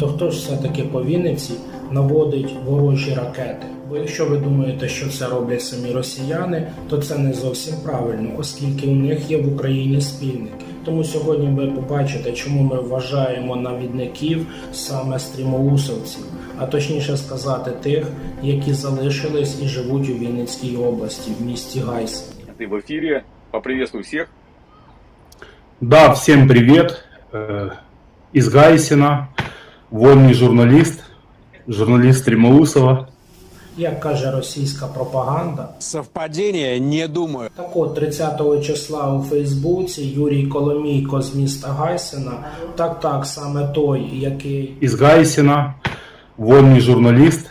то хто ж все-таки по Вінниці наводить ворожі ракети? Бо якщо ви думаєте, що це роблять самі росіяни, то це не зовсім правильно, оскільки у них є в Україні спільники. Тому сьогодні ви побачите, чому ми вважаємо навідників саме стрімоусовців, а точніше сказати, тих, які залишились і живуть у Вінницькій області, в місті Гайсен. Ты в эфире. Поприветствую всех. Да, всем привет. Э, Из Гайсина, вольный журналіст, журналіст Стремоусова. Як каже російська пропаганда, совпадіння Не думаю. Так от 30 числа у Фейсбуці Юрій Коломійко з міста Гайсена, так так саме той, який із Гайсена, вольний журналист,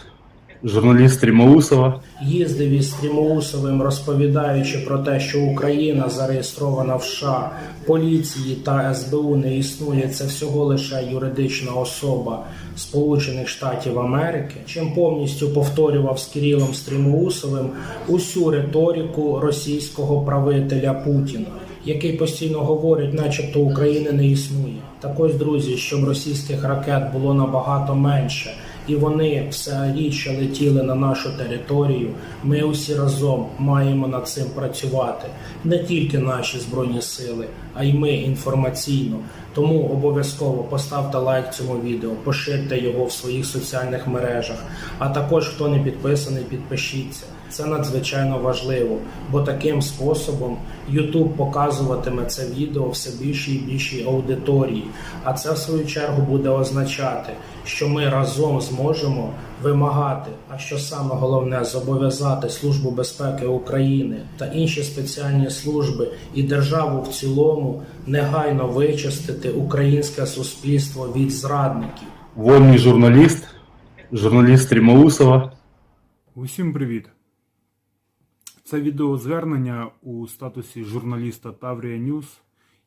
журналист Стремоусова. їздив із Стрімоусовим, розповідаючи про те, що Україна зареєстрована в США, поліції та СБУ не існує. Це всього лише юридична особа Сполучених Штатів Америки, чим повністю повторював з Кирилом Стрімоусовим усю риторику російського правителя Путіна. Який постійно говорить, начебто України не існує. Так ось, друзі, щоб російських ракет було набагато менше, і вони все рідше летіли на нашу територію. Ми усі разом маємо над цим працювати. Не тільки наші збройні сили, а й ми інформаційно. Тому обов'язково поставте лайк цьому відео, поширте його в своїх соціальних мережах. А також, хто не підписаний, підпишіться. Це надзвичайно важливо, бо таким способом YouTube показуватиме це відео все більшій і більшій аудиторії. А це в свою чергу буде означати, що ми разом зможемо вимагати, а що саме головне зобов'язати Службу безпеки України та інші спеціальні служби і державу в цілому негайно вичистити українське суспільство від зрадників. Вольный журналист, журналист Стремоусова. Усім привіт! Це відеозвернення у статусі журналіста Таврія Ньюс.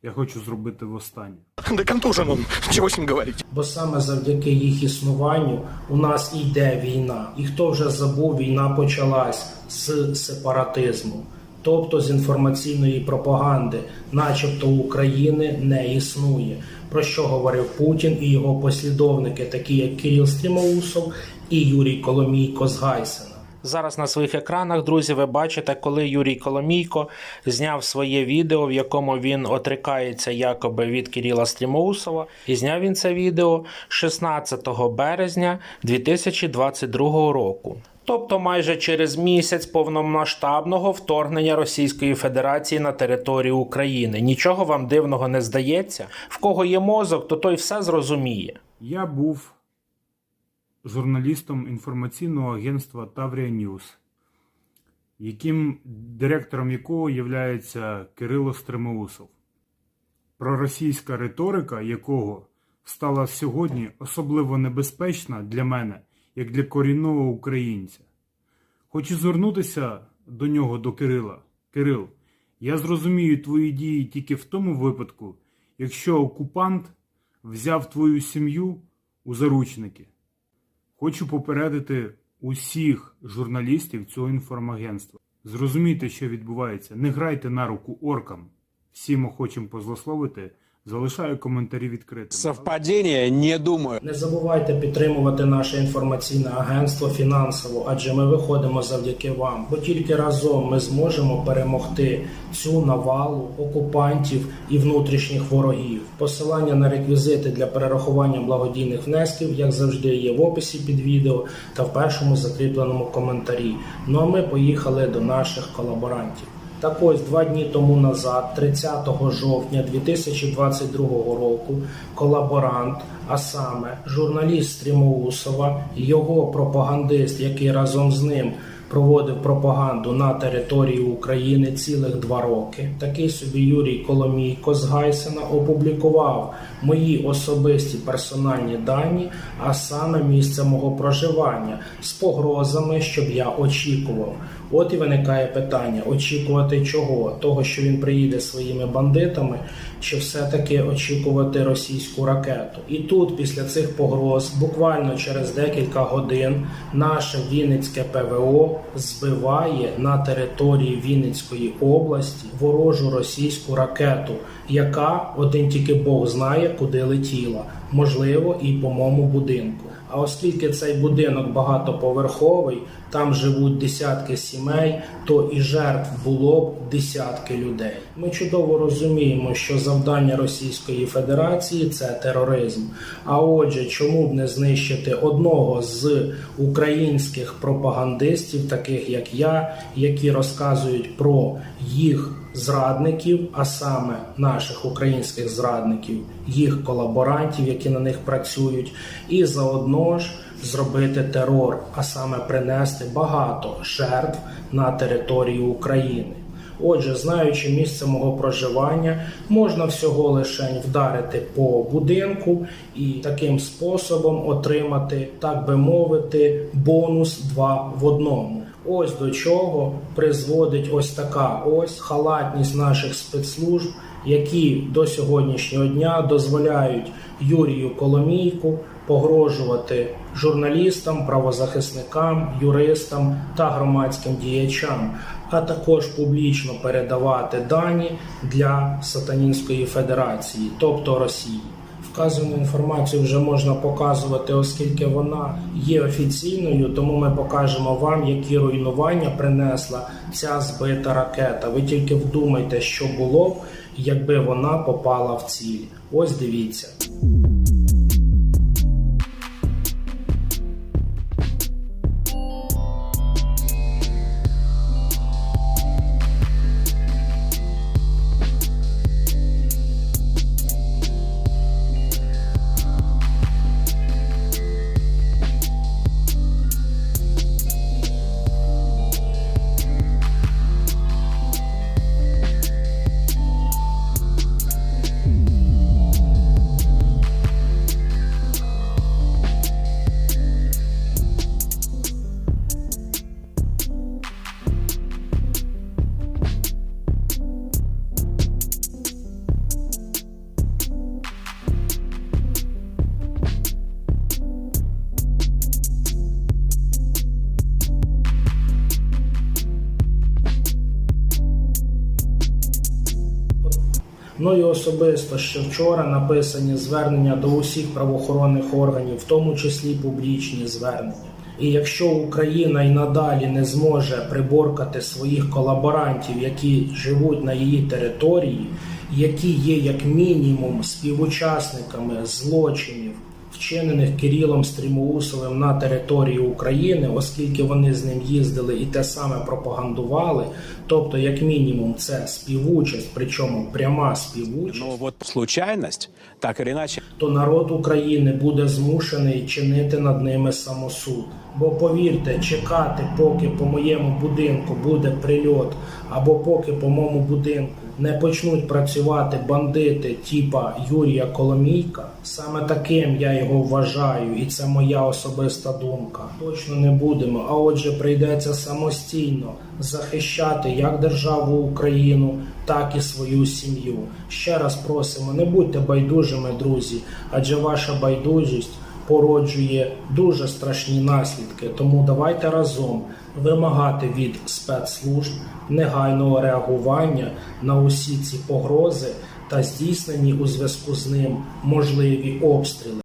Я хочу зробити востаннє. Да контужен он, чего с говорить. Бо саме завдяки їх існуванню у нас йде війна. І хто вже забув, війна почалась з сепаратизму, тобто з інформаційної пропаганди, начебто України не існує. Про що говорив Путін і його послідовники, такі як Кирил Стрімоусов і Юрій Коломійко з Гайсена. Зараз на своїх екранах, друзі, ви бачите, коли Юрій Коломійко зняв своє відео, в якому він отрикається якоби від Кирила Стрімоусова. І зняв він це відео 16 березня 2022 року. Тобто майже через місяць повномасштабного вторгнення Російської Федерації на територію України. Нічого вам дивного не здається. В кого є мозок, то той все зрозуміє. Я був журналістом інформаційного агентства Таврія Ньюс, яким директором якого є Кирило Стремоусов. Проросійська риторика якого стала сьогодні особливо небезпечна для мене, як для корінного українця. Хочу звернутися до нього, до Кирила. Кирил, я зрозумію твої дії тільки в тому випадку, якщо окупант взяв твою сім'ю у заручники. Хочу попередити усіх журналістів цього інформагентства. Зрозумійте, що відбувається. Не грайте на руку оркам. Всім охочим позлословити. Залишаю коментарі відкритими. Совпадение? Не думаю. Не забувайте підтримувати наше інформаційне агентство фінансово, адже ми виходимо завдяки вам. Бо тільки разом ми зможемо перемогти цю навалу окупантів і внутрішніх ворогів. Посилання на реквізити для перерахування благодійних внесків, як завжди, є в описі під відео та в першому закріпленому коментарі. Ну а ми поїхали до наших колаборантів. Так ось два дні тому назад, 30 жовтня 2022 року, колаборант, а саме журналіст Стрімоусова, його пропагандист, який разом з ним проводив пропаганду на території України цілих два роки. Такий собі Юрій Коломійко з Гайсена опублікував мої особисті персональні дані, а саме місце мого проживання з погрозами, щоб я очікував. От і виникає питання: очікувати чого? Того, що він приїде своїми бандитами, чи все-таки очікувати російську ракету. І тут, після цих погроз, буквально через декілька годин, наше Вінницьке ПВО збиває на території Вінницької області ворожу російську ракету, яка один тільки Бог знає, куди летіла, можливо, і по моєму будинку. А оскільки цей будинок багатоповерховий, там живуть десятки сімей, то і жертв було б десятки людей. Ми чудово розуміємо, що завдання Російської Федерації це тероризм. А отже, чому б не знищити одного з українських пропагандистів, таких як я, які розказують про їх зрадників, а саме наших українських зрадників, їх колаборантів, які на них працюють, і заодно ж зробити терор, а саме принести багато жертв на територію України. Отже, знаючи місце мого проживання, можна всього лише вдарити по будинку і таким способом отримати, так би мовити, бонус 2 в одному. Ось до чого призводить ось така ось халатність наших спецслужб, які до сьогоднішнього дня дозволяють Юрію Коломійку погрожувати журналістам, правозахисникам, юристам та громадським діячам, а також публічно передавати дані для Сатанінської Федерації, тобто Росії. Вказану інформацію вже можна показувати, оскільки вона є офіційною, тому ми покажемо вам, які руйнування принесла ця збита ракета. Ви тільки вдумайте, що було б, якби вона попала в ціль. Ось дивіться. Ну і особисто ще вчора написані звернення до усіх правоохоронних органів, в тому числі публічні звернення. І якщо Україна і надалі не зможе приборкати своїх колаборантів, які живуть на її території, які є як мінімум співучасниками злочинів, вчинених Кирилом Стрімоусовим на території України, оскільки вони з ним їздили і те саме пропагандували. Тобто, як мінімум, це співучасть, причому пряма співучасть Но вот случайность, так или иначе, то народ України буде змушений чинити над ними самосуд. Бо повірте, чекати, поки по моєму будинку буде прильот, або поки по моєму будинку не почнуть працювати бандити типа Юрія Коломійка, саме таким я його вважаю, і це моя особиста думка. Точно не будемо. А отже, прийдеться самостійно захищати як державу Україну, так і свою сім'ю. Ще раз просимо, не будьте байдужими, друзі, адже ваша байдужість породжує дуже страшні наслідки. Тому давайте разом вимагати від спецслужб негайного реагування на усі ці погрози та здійснені у зв'язку з ним можливі обстріли.